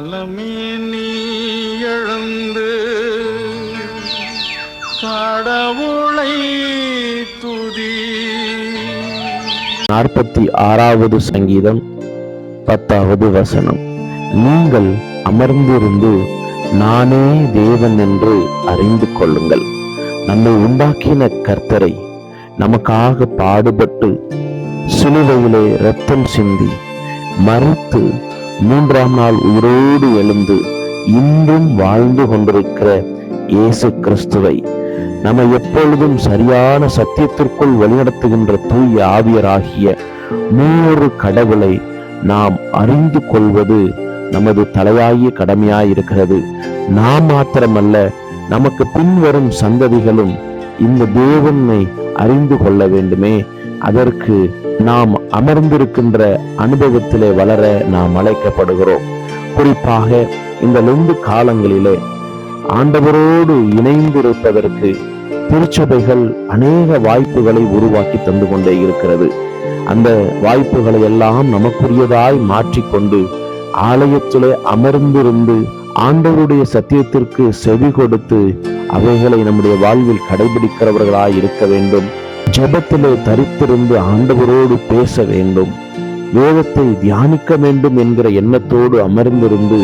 காலமே நீ எழுந்து கடவுளை துதி. நாற்பத்தி ஆறாவது சங்கீதம் பத்தாவது வசனம். நீங்கள் அமர்ந்திருந்து நானே தேவன் என்று அறிந்து கொள்ளுங்கள். நம்மை உண்டாக்கின கர்த்தரை நமக்காக பாடுபட்டு சிலுவையிலே ரத்தம் சிந்தி மறுத்து மூன்றாம் நாள் உயிரோடு எழுந்து இன்றும் வாழ்ந்து கொண்டிருக்கிற இயேசு கிறிஸ்துவை நம்ம எப்பொழுதும் சரியான சத்தியத்திற்குள் வழிநடத்துகின்ற தூய ஆவியராகிய மூன்று கடவுளை நாம் அறிந்து கொள்வது நமது தலையாய கடமையாயிருக்கிறது. நாம் மாத்திரமல்ல நமக்கு பின்வரும் சந்ததிகளும் இந்த தேவனை அறிந்து கொள்ள வேண்டுமே. அதற்கு நாம் அமர்ந்திருக்கின்ற அனுபவத்திலே வளர நாம் அழைக்கப்படுகிறோம். குறிப்பாக இந்த லொந்து காலங்களிலே ஆண்டவரோடு இணைந்திருப்பதற்கு திருச்சபைகள் அநேக வாய்ப்புகளை உருவாக்கி தந்து கொண்டே இருக்கிறது. அந்த வாய்ப்புகளை எல்லாம் நமக்குரியதாய் மாற்றிக்கொண்டு ஆலயத்திலே அமர்ந்திருந்து ஆண்டவருடைய சத்தியத்திற்கு செவி கொடுத்து அவைகளை நம்முடைய வாழ்வில் கடைபிடிக்கிறவர்களாய் இருக்க வேண்டும். ஜெபத்திலே தரித்திருந்து ஆண்டவரோடு பேச வேண்டும். வேதத்தை தியானிக்க வேண்டும் என்கிற எண்ணத்தோடு அமர்ந்திருந்து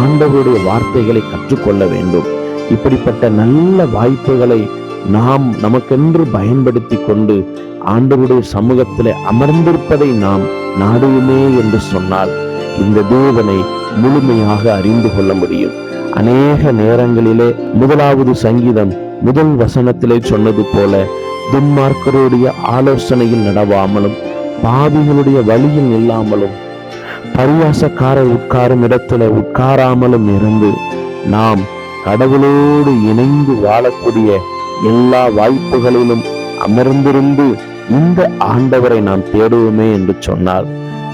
ஆண்டவருடைய வார்த்தைகளை கற்றுக்கொள்ள வேண்டும். இப்படிப்பட்ட நல்ல வாய்ப்புகளை நாம் நமக்கென்று பயன்படுத்தி கொண்டு ஆண்டவருடைய சமூகத்தில் அமர்ந்திருப்பதை நாம் நாடுவோமே என்று சொன்னால் இந்த தேவனை முழுமையாக அறிந்து கொள்ள முடியும். அநேக நேரங்களிலே முதலாவது சங்கீதம் முதல் வசனத்திலே சொன்னது போல துன்மார்க்கருடைய ஆலோசனையில் நடவாமலும் பாவிகளுடைய வழியில் இல்லாமலும் பரியாசக்காரர் உட்காரும் இடத்துல உட்காராமலும் இருந்து நாம் கடவுளோடு இணைந்து வாழக்கூடிய எல்லா வாய்ப்புகளிலும் அமர்ந்திருந்து இந்த ஆண்டவரை நாம் தேடுவோமே என்று சொன்னால்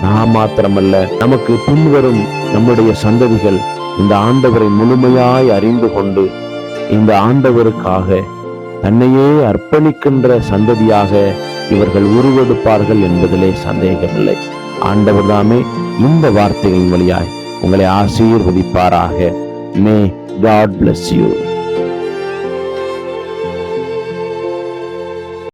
நாம் மாத்திரமல்ல நமக்கு பின்வரும் நம்முடைய சந்ததிகள் இந்த ஆண்டவரை முழுமையாய் அறிந்து கொண்டு இந்த ஆண்டவருக்காக தன்னையே அர்ப்பணிக்கின்ற சந்ததியாக இவர்கள் உருவெடுப்பார்கள் என்பதிலே சந்தேகமில்லை. ஆண்டவர் தாமே இந்த வார்த்தைகளின் வழியாய் உங்களை ஆசீர்வதிப்பாராக. May God bless you